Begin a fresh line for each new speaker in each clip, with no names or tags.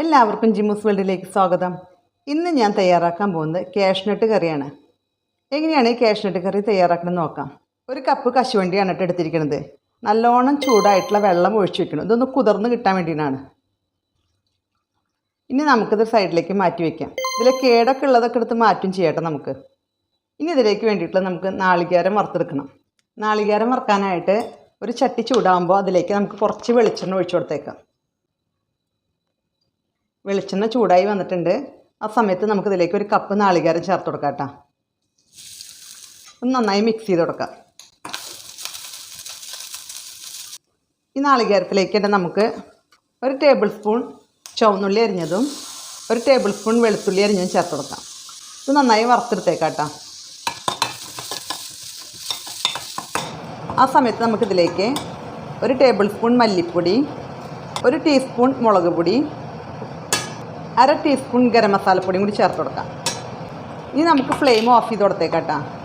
എല്ലാവർക്കും ജിമ്മൂസ് വേൾഡിലേക്ക് സ്വാഗതം. ഇന്ന് ഞാൻ തയ്യാറാക്കാൻ പോകുന്നത് കാഷ്നട്ട് കറിയാണ്. എങ്ങനെയാണ് ഈ കാഷ്നട്ട് കറി തയ്യാറാക്കുന്നത് നോക്കാം. ഒരു കപ്പ് കശുവണ്ടിയാണ് കേട്ടോ എടുത്തിരിക്കുന്നത് നല്ലോണം ചൂടായിട്ടുള്ള വെള്ളം ഒഴിച്ച് വെക്കണം. ഇതൊന്ന് കുതിർന്ന് കിട്ടാൻ വേണ്ടിയിട്ടാണ്. ഇനി നമുക്കിത് സൈഡിലേക്ക് മാറ്റി വയ്ക്കാം ഇതിലെ കേടൊക്കെ ഉള്ളതൊക്കെ എടുത്ത് മാറ്റും ചെയ്യട്ടെ നമുക്ക്. ഇനി ഇതിലേക്ക് വേണ്ടിയിട്ടുള്ള നമുക്ക് നാളികേരം വറുത്തെടുക്കണം. നാളികേരം വറുക്കാനായിട്ട് ഒരു ചട്ടി ചൂടാകുമ്പോൾ അതിലേക്ക് നമുക്ക് കുറച്ച് വെളിച്ചെണ്ണ ഒഴിച്ചു കൊടുത്തേക്കാം. വെളിച്ചെണ്ണ ചൂടായി വന്നിട്ടുണ്ട്. ആ സമയത്ത് നമുക്കിതിലേക്ക് ഒരു കപ്പ് നാളികേരം ചേർത്ത് കൊടുക്കാം കേട്ടോ. ഒന്ന് നന്നായി മിക്സ് ചെയ്ത് കൊടുക്കാം. ഈ നാളികേരത്തിലേക്ക് നമുക്ക് ഒരു ടേബിൾ സ്പൂൺ ചുവന്നുള്ളി അരിഞ്ഞതും ഒരു ടേബിൾ സ്പൂൺ വെളുത്തുള്ളി അരിഞ്ഞതും ചേർത്ത് കൊടുക്കാം. ഇത് നന്നായി വറുത്തെടുത്തേക്കാം കേട്ടോ. ആ സമയത്ത് നമുക്കിതിലേക്ക് ഒരു ടേബിൾ സ്പൂൺ മല്ലിപ്പൊടി ഒരു ടീസ്പൂൺ മുളക് പൊടി അര ടീസ്പൂൺ ഗരം മസാലപ്പൊടിയും കൂടി ചേർത്ത് കൊടുക്കാം. ഇനി നമുക്ക് ഫ്ലെയിം ഓഫ് ചെയ്ത് കൊടുത്തേക്കാട്ടാ കേട്ടോ.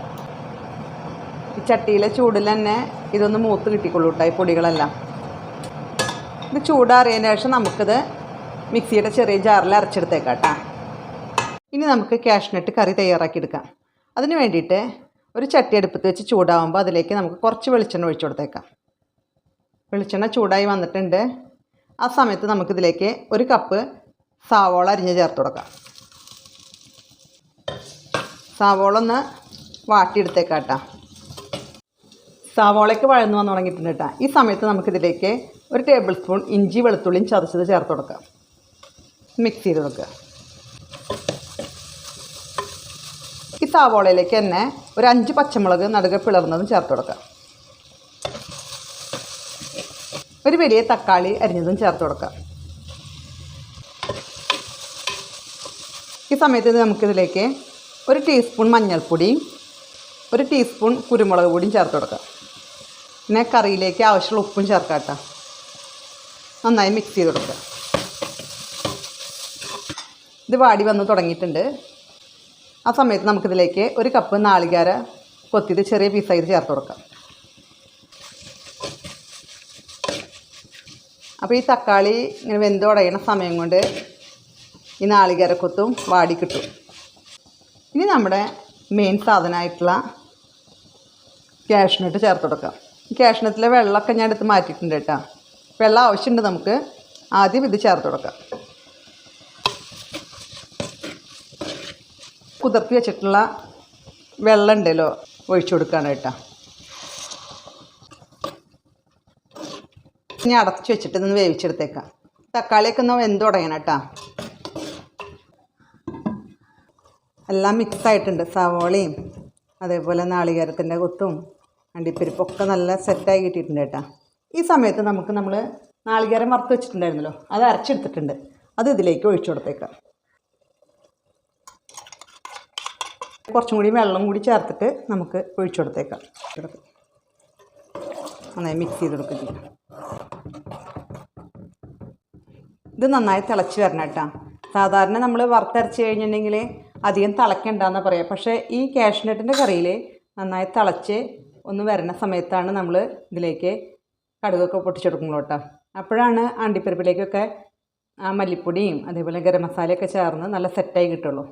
ഈ ചട്ടിയിലെ ചൂടിൽ തന്നെ ഇതൊന്ന് മൂത്ത് കിട്ടിക്കൊള്ളൂ കേട്ടോ ഈ പൊടികളെല്ലാം. ഇത് ചൂടാറിയതിന് ശേഷം നമുക്കിത് മിക്സിയുടെ ചെറിയ ജാറിൽ അരച്ചെടുത്തേക്കാം കേട്ടോ. ഇനി നമുക്ക് കാഷ്നട്ട് കറി തയ്യാറാക്കിയെടുക്കാം അതിന് വേണ്ടിയിട്ട് ഒരു ചട്ടി അടുപ്പത്ത് വെച്ച് ചൂടാവുമ്പോൾ അതിലേക്ക് നമുക്ക് കുറച്ച് വെളിച്ചെണ്ണ ഒഴിച്ചു കൊടുത്തേക്കാം. വെളിച്ചെണ്ണ ചൂടായി വന്നിട്ടുണ്ട്. ആ സമയത്ത് നമുക്കിതിലേക്ക് ഒരു കപ്പ് സാവോള അരിഞ്ഞ് ചേർത്ത് കൊടുക്കാം. സാവോള ഒന്ന് വാട്ടിയെടുത്തേക്കാം കേട്ടോ സവോളയ്ക്ക് വഴന്ന് വന്ന് തുടങ്ങിയിട്ടുണ്ട് കേട്ടോ ഈ സമയത്ത് നമുക്കിതിലേക്ക് ഒരു ടേബിൾ സ്പൂൺ ഇഞ്ചി വെളുത്തുള്ളിയും ചതച്ചത് ചേർത്ത് കൊടുക്കാം. മിക്സ് ചെയ്ത് വെക്കുക ഈ സവോളയിലേക്ക് തന്നെ ഒരു അഞ്ച് പച്ചമുളക് നടുക പിളർന്നതും ചേർത്ത് കൊടുക്കാം. ഒരു വലിയ തക്കാളി അരിഞ്ഞതും ചേർത്ത് കൊടുക്കാം. ഈ സമയത്ത് ഇത് നമുക്കിതിലേക്ക് ഒരു ടീസ്പൂൺ മഞ്ഞൾപ്പൊടിയും ഒരു ടീസ്പൂൺ കുരുമുളക് പൊടിയും ചേർത്ത് കൊടുക്കാം. പിന്നെ കറിയിലേക്ക് ആവശ്യമുള്ള ഉപ്പും ചേർക്കാം കേട്ടോ. നന്നായി മിക്സ് ചെയ്ത് കൊടുക്കുക. ഇത് വാടി വന്ന് തുടങ്ങിയിട്ടുണ്ട്. ആ സമയത്ത് നമുക്കിതിലേക്ക് ഒരു കപ്പ് നാളികേര കൊത്തിയത് ചെറിയ പീസായി ചേർത്ത് കൊടുക്കാം. അപ്പോൾ ഈ തക്കാളി ഇങ്ങനെ വെന്തുടയണ സമയം കൊണ്ട് ഈ നാളികേരക്കൊത്തും വാടി കിട്ടും ഇനി നമ്മുടെ മെയിൻ സാധനമായിട്ടുള്ള ക്യാഷ്നട്ട് ചേർത്ത് കൊടുക്കാം. ക്യാഷ്നട്ടിലെ വെള്ളമൊക്കെ ഞാൻ എടുത്ത് മാറ്റിയിട്ടുണ്ട് കേട്ടോ. വെള്ളം ആവശ്യമുണ്ട് നമുക്ക്. ആദ്യം ഇത് ചേർത്ത് കൊടുക്കാം. കുതിർത്തി വെച്ചിട്ടുള്ള വെള്ളം ഉണ്ടല്ലോ ഒഴിച്ചു കൊടുക്കുകയാണ് കേട്ടോ. ഇനി അടച്ചു വെച്ചിട്ട് നിന്ന് വേവിച്ചെടുത്തേക്കാം. തക്കാളിയൊക്കെ ഒന്ന് വെന്ത് തുടങ്ങണം കേട്ടോ. എല്ലാം മിക്സ് ആയിട്ടുണ്ട് സവോളയും അതേപോലെ നാളികേരത്തിന്റെ കൊത്തും അണ്ടിപ്പരിപ്പൊക്കെ നല്ല സെറ്റായി കിട്ടിയിട്ടുണ്ട് കേട്ടോ. ഈ സമയത്ത് നമുക്ക് നമ്മൾ നാളികേരം വറുത്ത് വെച്ചിട്ടുണ്ടായിരുന്നല്ലോ അത് അരച്ചെടുത്തിട്ടുണ്ട്. അത് ഇതിലേക്ക് ഒഴിച്ചു കൊടുത്തേക്കാം. കുറച്ചും കൂടി വെള്ളം കൂടി ചേർത്തിട്ട് നമുക്ക് ഒഴിച്ചു കൊടുത്തേക്കാം. നന്നായി മിക്സ് ചെയ്ത് കൊടുക്കുക ഇത് നന്നായി തിളച്ച് വരണം കേട്ടോ. സാധാരണ നമ്മൾ വറുത്തരച്ച് കഴിഞ്ഞിട്ടുണ്ടെങ്കിൽ അധികം തിളക്കണ്ടെന്ന് പറയാം. പക്ഷേ ഈ കാഷ്നട്ടിന്റെ കറിയിൽ നന്നായി തിളച്ച് ഒന്ന് വരുന്ന സമയത്താണ് നമ്മൾ ഇതിലേക്ക് കടുകൊക്കെ പൊട്ടിച്ചെടുക്കുന്നത് കേട്ടോ. അപ്പോഴാണ് അണ്ടിപ്പരിപ്പിലേക്കൊക്കെ ആ മല്ലിപ്പൊടിയും അതേപോലെ ഗരം മസാലയൊക്കെ ചേർന്ന് നല്ല സെറ്റായി കിട്ടുള്ളൂ.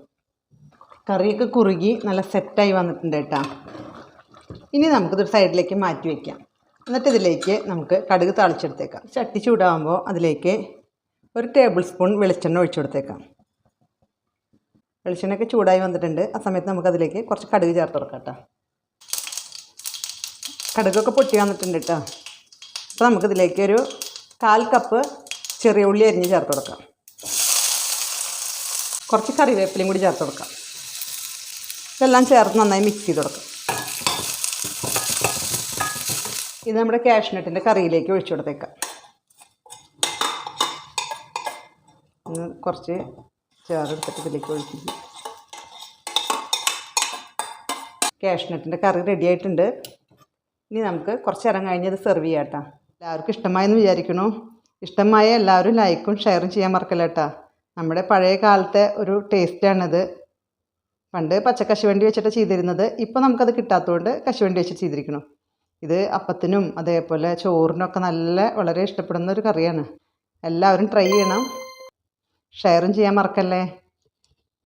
കറിയൊക്കെ കുറുകി നല്ല സെറ്റായി വന്നിട്ടുണ്ട് കേട്ടോ. ഇനി നമുക്കിതൊരു സൈഡിലേക്ക് മാറ്റി വയ്ക്കാം എന്നിട്ട് ഇതിലേക്ക് നമുക്ക് കടുക് തളിച്ചെടുത്തേക്കാം. ചട്ടി ചൂടാകുമ്പോൾ അതിലേക്ക് ഒരു ടേബിൾ സ്പൂൺ വെളിച്ചെണ്ണ ഒഴിച്ചു കൊടുത്തേക്കാം. വെളിച്ചെണ്ണയൊക്കെ ചൂടായി വന്നിട്ടുണ്ട്. ആ സമയത്ത് നമുക്കതിലേക്ക് കുറച്ച് കടുക് ചേർത്ത് കൊടുക്കാം കേട്ടോ കടുകൊക്കെ പൊട്ടി വന്നിട്ടുണ്ട് കേട്ടോ അപ്പോൾ നമുക്കിതിലേക്ക് ഒരു കാൽ കപ്പ് ചെറിയ ഉള്ളി അരിഞ്ഞ് ചേർത്ത് കൊടുക്കാം. കുറച്ച് കറിവേപ്പിലയും കൂടി ചേർത്ത് കൊടുക്കാം. ഇതെല്ലാം ചേർത്ത് നന്നായി മിക്സ് ചെയ്ത് കൊടുക്കാം. ഇത് നമ്മുടെ കാഷ്നട്ടിന്റെ കറിയിലേക്ക് ഒഴിച്ചു കൊടുത്തേക്കാം. കുറച്ച് ചേറെടുത്തിട്ട് ഇതിലേക്ക് ഒഴിക്കും. കാഷ്നട്ടിന്റെ കറി റെഡി ആയിട്ടുണ്ട്. ഇനി നമുക്ക് കുറച്ച് നേരം കഴിഞ്ഞ് സെർവ് ചെയ്യാം കേട്ടോ എല്ലാവർക്കും ഇഷ്ടമായെന്ന് വിചാരിക്കണു ഇഷ്ടമായ എല്ലാവരും ലൈക്കും ഷെയറും ചെയ്യാൻ മറക്കല്ല കേട്ടോ നമ്മുടെ പഴയ കാലത്തെ ഒരു ടേസ്റ്റാണിത് പണ്ട് പച്ച കശുവണ്ടി വെച്ചിട്ട് ചെയ്തിരുന്നത്. ഇപ്പോൾ നമുക്കത് കിട്ടാത്തതുകൊണ്ട് കശുവണ്ടി വെച്ചിട്ട് ചെയ്തിരിക്കണം ഇത് അപ്പത്തിനും അതേപോലെ ചോറിനൊക്കെ നല്ല വളരെ ഇഷ്ടപ്പെടുന്ന ഒരു കറിയാണ്. എല്ലാവരും ട്രൈ ചെയ്യണം. ഷെയറും ചെയ്യാൻ മറക്കല്ലേ?